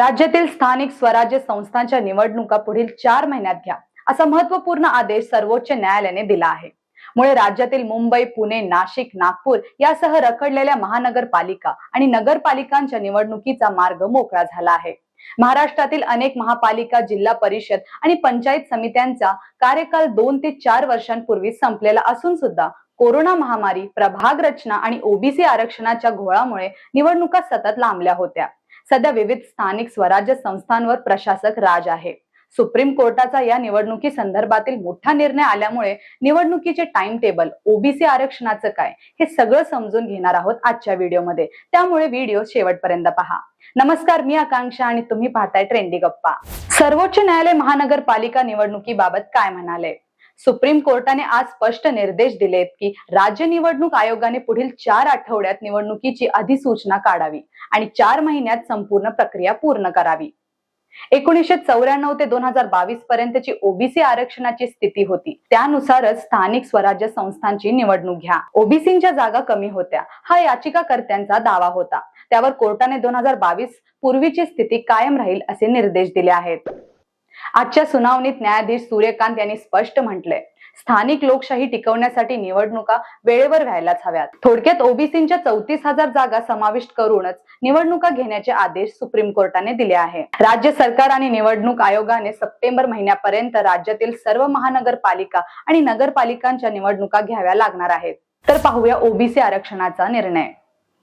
राज्यातील स्थानिक स्वराज्य संस्थांच्या निवडणुका पुढील चार महिन्यात घ्या. असा महत्त्वपूर्ण आदेश सर्वोच्च न्यायालयाने दिला आहे. मुळे राज्यातील मुंबई पुणे नाशिक नागपूर यासह रखडलेल्या महानगरपालिका आणि नगरपालिकांच्या निवडणुकीचा मार्ग मोकळा झाला आहे. महाराष्ट्रातील अनेक महापालिका जिल्हा परिषद आणि पंचायत समित्यांचा कार्यकाल दोन ते चार वर्षांपूर्वी संपलेला असून सुद्धा कोरोना महामारी प्रभाग रचना आणि ओबीसी आरक्षणाच्या घोळामुळे निवडणुका सतत लांबल्या होत्या. सध्या विविध स्थानिक स्वराज्य संस्थांवर प्रशासक राज आहे. सुप्रीम कोर्टाचा या निवडणुकी संदर्भातील मोठा निर्णय आल्यामुळे निवडणुकीचे टाइम टेबल ओबीसी आरक्षणाचं काय हे सगळं समजून घेणार आहोत आजच्या व्हिडिओमध्ये. त्यामुळे व्हिडिओ शेवटपर्यंत पहा. नमस्कार मी आकांक्षा आणि तुम्ही पाहताय ट्रेंडी गप्पा. सर्वोच्च न्यायालय महानगरपालिका निवडणुकीबाबत काय म्हणाले? सुप्रीम कोर्टाने आज स्पष्ट निर्देश दिलेत की राज्य निवडणूक आयोगाने पुढील चार आठवड्यात निवडणुकीची अधिसूचना काढावी आणि चार महिन्यात संपूर्ण प्रक्रिया पूर्ण करावी. एकोणीसशे चौऱ्याण्णव ते दोन हजार बावीस पर्यंतची ओबीसी आरक्षणाची स्थिती होती. त्यानुसारच स्थानिक स्वराज्य संस्थांची निवडणूक घ्या. ओबीसीच्या जागा कमी होत्या. हा याचिकाकर्त्यांचा दावा होता. त्यावर कोर्टाने दोन हजार बावीस पूर्वीची स्थिती कायम राहील असे निर्देश दिले आहेत. आजच्या सुनावणीत न्यायाधीश सूर्यकांत यांनी स्पष्ट म्हटलंय स्थानिक लोकशाही टिकवण्यासाठी निवडणुका वेळेवर व्हायलाच हव्यात. थोडक्यात ओबीसीच्या चौतीस हजार जागा समाविष्ट करूनच निवडणुका घेण्याचे आदेश सुप्रीम कोर्टाने दिले आहे. राज्य सरकार आणि निवडणूक आयोगाने सप्टेंबर महिन्यापर्यंत राज्यातील सर्व महानगरपालिका आणि नगरपालिकांच्या निवडणुका घ्याव्या लागणार आहेत. तर पाहूया ओबीसी आरक्षणाचा निर्णय.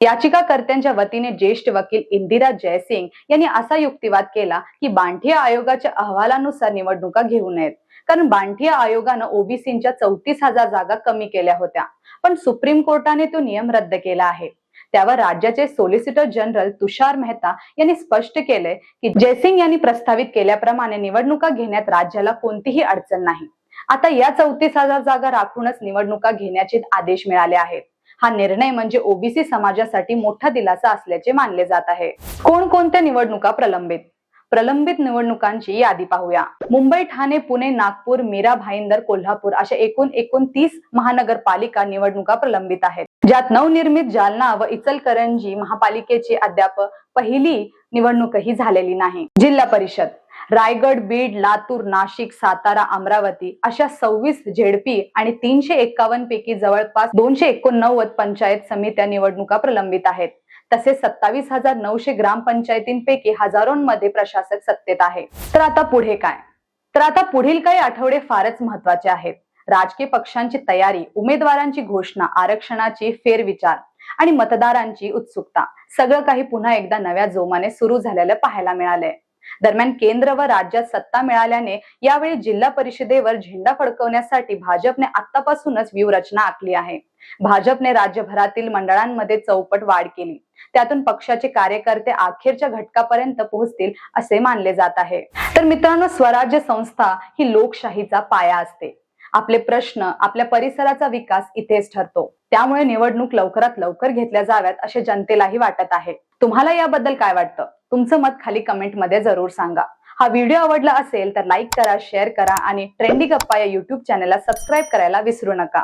याचिकाकर्त्यांच्या वतीने ज्येष्ठ वकील इंदिरा जयसिंग यांनी असा युक्तिवाद केला की बांठिया आयोगाच्या अहवालानुसार निवडणुका घेऊ नयेत. कारण बांठिया आयोगानं ओबीसीच्या चौतीस हजार जागा कमी केल्या होत्या. पण सुप्रीम कोर्टाने तो नियम रद्द केला आहे. त्यावर राज्याचे सॉलिसिटर जनरल तुषार मेहता यांनी स्पष्ट केलंय की जयसिंग यांनी प्रस्तावित केल्याप्रमाणे निवडणुका घेण्यात राज्याला कोणतीही अडचण नाही. आता या चौतीस हजार जागा राखूनच निवडणुका घेण्याचे आदेश मिळाले आहेत. हा निर्णय म्हणजे ओबीसी समाजासाठी मोठा दिलासा असल्याचे मानले जात आहे. कोणकोणत्या निवडणुका प्रलंबित? प्रलंबित निवडणुकांची यादी पाहूया. मुंबई ठाणे पुणे नागपूर मीरा भाईंदर कोल्हापूर अशा एकूण एकोणतीस महानगरपालिका निवडणुका प्रलंबित आहेत. ज्यात नवनिर्मित जालना व इचलकरंजी महापालिकेची अद्याप पहिली निवडणूकही झालेली नाही. जिल्हा परिषद. रायगड बीड लातूर नाशिक सातारा अमरावती अशा सव्वीस झेडपी आणि तीनशे एक्कावन्न पैकी जवळपास दोनशे एकोणनव्वद पंचायत समित्या निवडणुका प्रलंबित आहेत. तसेच सत्तावीस हजार नऊशे ग्रामपंचायतींपैकी हजारोंमध्ये प्रशासक सत्तेत आहे. तर आता पुढे काय? तर आता पुढील काही आठवडे फारच महत्त्वाचे आहेत. राजकीय पक्षांची तयारी उमेदवारांची घोषणा आरक्षणाची फेरविचार आणि मतदारांची उत्सुकता सगळं काही पुन्हा एकदा नव्या जोमाने सुरू झालेलं पाहायला मिळालंय. दरम्यान केंद्र व राज्यात सत्ता मिळाल्याने यावेळी जिल्हा परिषदेवर झेंडा फडकवण्यासाठी भाजपने आतापासूनच व्यूहरचना आखली आहे. भाजपने राज्यभरातील मंडळांमध्ये चौपट वाढ केली. त्यातून पक्षाचे कार्यकर्ते अखेरच्या घटकापर्यंत पोहोचतील असे मानले जात आहे. तर मित्रांनो स्वराज्य संस्था ही लोकशाहीचा पाया असते. आपले प्रश्न आपल्या परिसराचा विकास इथेच ठरतो. त्यामुळे निवडणूक लवकरात लवकर घेतल्या जाव्यात असे जनतेलाही वाटत आहे. तुम्हाला याबद्दल काय वाटतं? तुमचं मत खाली कमेंटमध्ये जरूर सांगा. हा व्हिडिओ आवडला असेल तर लाईक करा शेअर करा आणि ट्रेंडी गप्पा या युट्यूब चॅनलला सबस्क्राईब करायला विसरू नका.